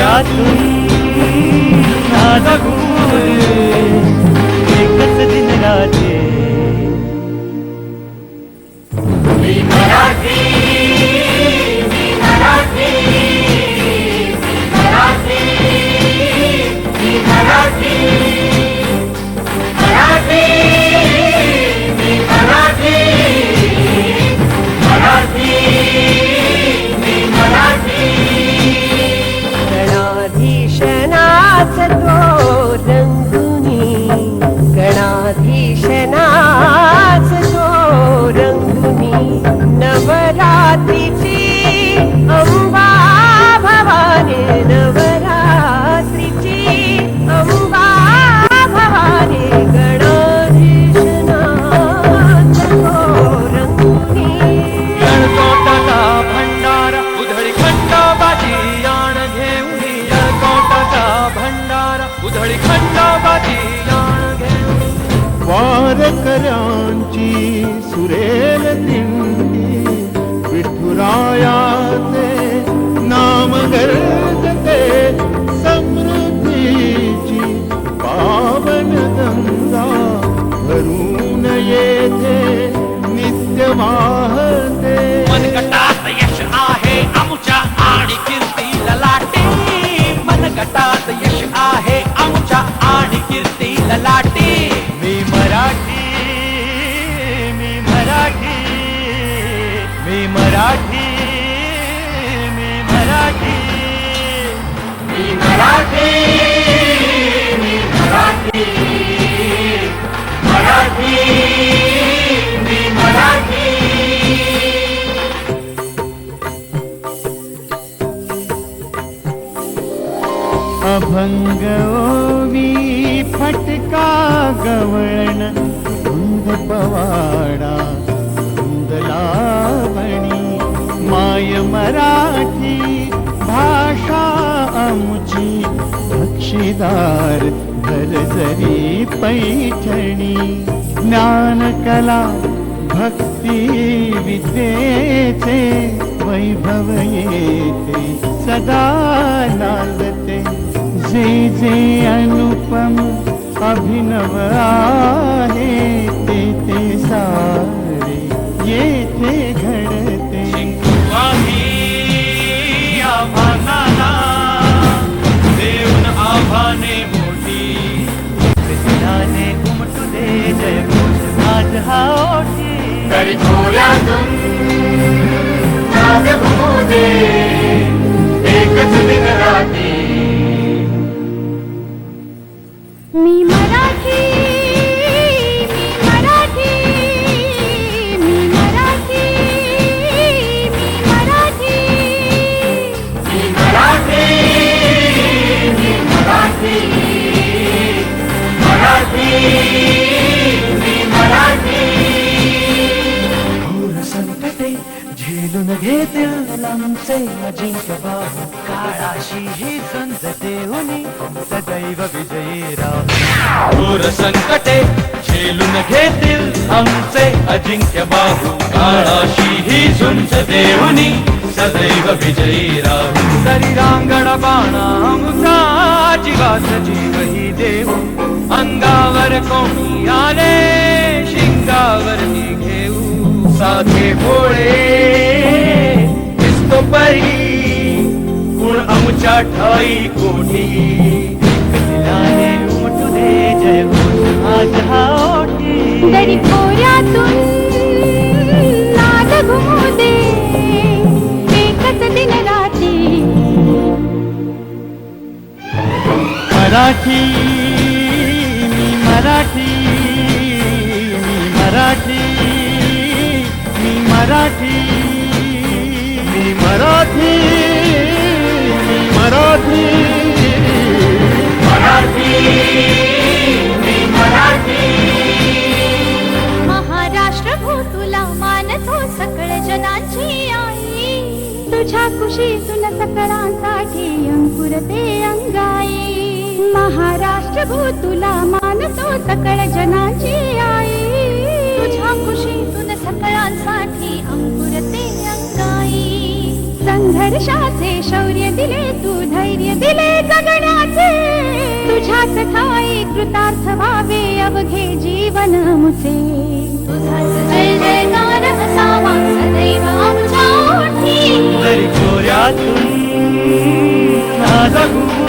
Hayatın adabı वारकऱ्यांची सुरेल अभंग ओवी फटका गवळण धुंद पवाडा धुंद लावणी बक्षीदार भरजरी पैठणी ज्ञान कला भक्ती विद्येचे वैभव येते सदा नांदते जे जे अनुपम अभिनव आहे ते ते सारे घडते तरी घुमू दे एकच दिन राती. मी मराठी मी मराठी मी मराठी मी मराठी. मी मराठी मी मराठी मराठी. आमचे अजिंक्य बाहू काळाशी ही संज देऊनी सदैव विजयी राहू घोर संकटे झेलून घेतील आमचे अजिंक्य बाहू। काळाशी ही झुंज देऊनी सदैव विजयी राहू तरी रांगण बाणा आमचा जीवास जीवही देऊ अंगावर कोणी आले शिंगावर घेऊ साधे भोळे ठाई कोठी दिलाने उमटू दे जय घोष आज हा ओठी दरी तुझ्या कुशीतून सकळांसाठी अंकुरते अंगाई. महाराष्ट्र भू तुला मानतो सकळ जनाची आई. तुझ्या कुशीतून सकळांसाठी अंकुरते अंगाई. संघर्षाचे शौर्य दिले तू धैर्य दिले जगण्याचे तुझ्याच ठाई कृतार्थ व्हावे अवघे जीवन मुचे तुझा Thank you.